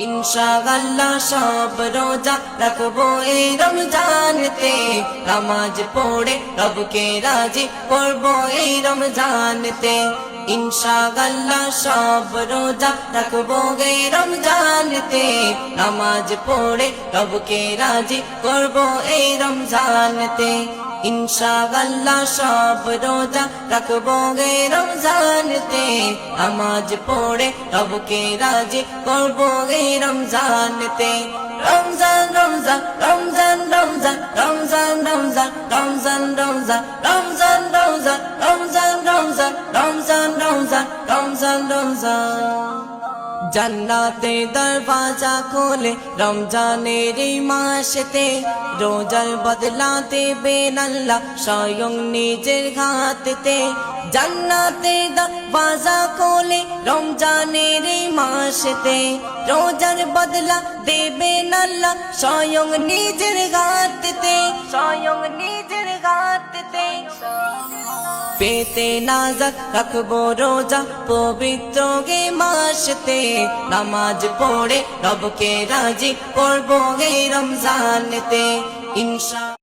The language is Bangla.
ইনশাআল্লাহ সব রোজা রাখব এই রমজানতে নামাজ পড়ে রবকে রাজি করব এই রমজানতে ইনশাআল্লাহ সব রোজা রাখব এই রমজানতে নামাজ পড়ে রবকে রাজি করব এই রমজানতে ইনশাআল্লাহ সব রোজা রাখব গে রমজানতে নামাজ পড়ে রবকে রাজি করব গে রমজানতে রমজান রমজান রমজান রমজান রমজান রমজান রমজান রমজান রমজান রমজান রমজান রমজান রমজান রমজান রমজান রমজান জান্নাতে দরওয়াজা খোলে, রমজানের এই মাসেতে রোজার বদলাতে বেনাল্লাহ স্বয়ং নিজের ঘাতেতে জান্নাতে দরওয়াজা খোলে, রমজানের এই মাসেতে রোজার বদলা দেবে নাল্লাহ স্বয়ং নিজের ঘাতেতে পেতে নাজাক রাখব রোজা পবিত্র গে মাসতে। নামাজ পড়ে রবকে রাজি করব গে রমজানতে, ইনশা